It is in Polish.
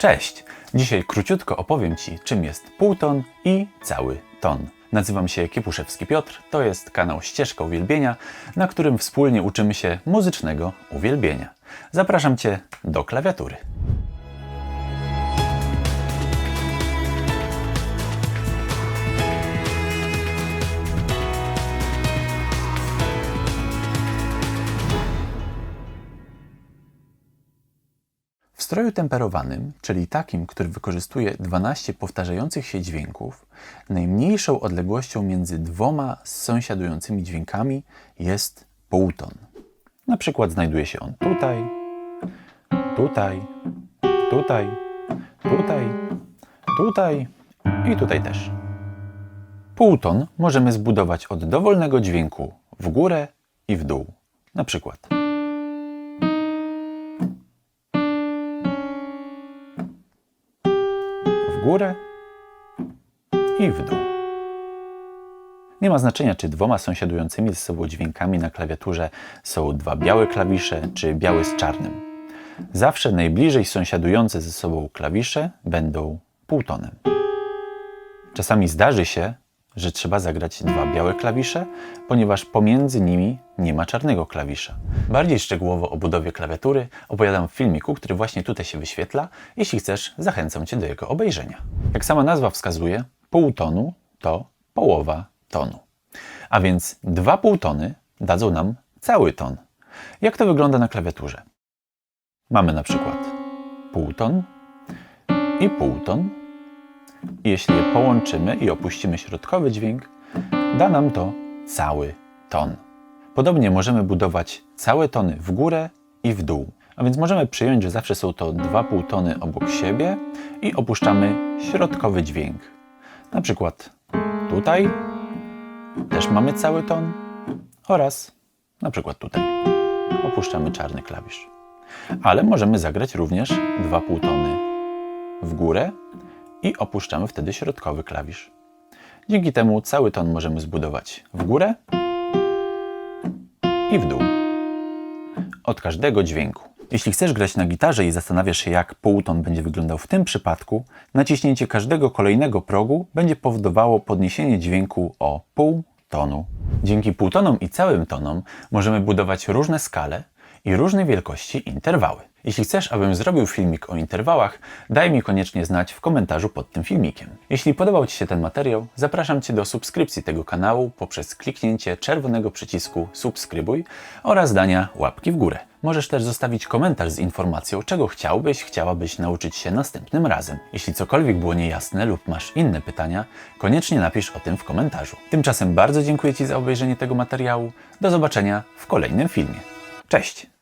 Cześć! Dzisiaj króciutko opowiem Ci, czym jest półton i cały ton. Nazywam się Kiepuszewski Piotr, to jest kanał Ścieżka Uwielbienia, na którym wspólnie uczymy się muzycznego uwielbienia. Zapraszam Cię do klawiatury. Stroju temperowanym, czyli takim, który wykorzystuje 12 powtarzających się dźwięków, najmniejszą odległością między dwoma sąsiadującymi dźwiękami jest półton. Na przykład znajduje się on tutaj, tutaj, tutaj, tutaj, tutaj i tutaj też. Półton możemy zbudować od dowolnego dźwięku w górę i w dół. Na przykład. Górę i w dół. Nie ma znaczenia, czy dwoma sąsiadującymi ze sobą dźwiękami na klawiaturze są dwa białe klawisze, czy biały z czarnym. Zawsze najbliżej sąsiadujące ze sobą klawisze będą półtonem. Czasami zdarzy się, że trzeba zagrać dwa białe klawisze, ponieważ pomiędzy nimi nie ma czarnego klawisza. Bardziej szczegółowo o budowie klawiatury opowiadam w filmiku, który właśnie tutaj się wyświetla. Jeśli chcesz, zachęcam Cię do jego obejrzenia. Jak sama nazwa wskazuje, półtonu to połowa tonu. A więc dwa półtony dadzą nam cały ton. Jak to wygląda na klawiaturze? Mamy na przykład półton i półton. Jeśli je połączymy i opuścimy środkowy dźwięk, da nam to cały ton. Podobnie możemy budować całe tony w górę i w dół. A więc możemy przyjąć, że zawsze są to dwa półtony obok siebie i opuszczamy środkowy dźwięk. Na przykład tutaj też mamy cały ton oraz na przykład tutaj opuszczamy czarny klawisz. Ale możemy zagrać również dwa półtony w górę i opuszczamy wtedy środkowy klawisz. Dzięki temu cały ton możemy zbudować w górę i w dół. Od każdego dźwięku. Jeśli chcesz grać na gitarze i zastanawiasz się, jak półton będzie wyglądał w tym przypadku, naciśnięcie każdego kolejnego progu będzie powodowało podniesienie dźwięku o pół tonu. Dzięki półtonom i całym tonom możemy budować różne skale i różnej wielkości interwały. Jeśli chcesz, abym zrobił filmik o interwałach, daj mi koniecznie znać w komentarzu pod tym filmikiem. Jeśli podobał Ci się ten materiał, zapraszam Cię do subskrypcji tego kanału poprzez kliknięcie czerwonego przycisku subskrybuj oraz dania łapki w górę. Możesz też zostawić komentarz z informacją, czego chciałbyś, chciałabyś nauczyć się następnym razem. Jeśli cokolwiek było niejasne lub masz inne pytania, koniecznie napisz o tym w komentarzu. Tymczasem bardzo dziękuję Ci za obejrzenie tego materiału. Do zobaczenia w kolejnym filmie. Cześć!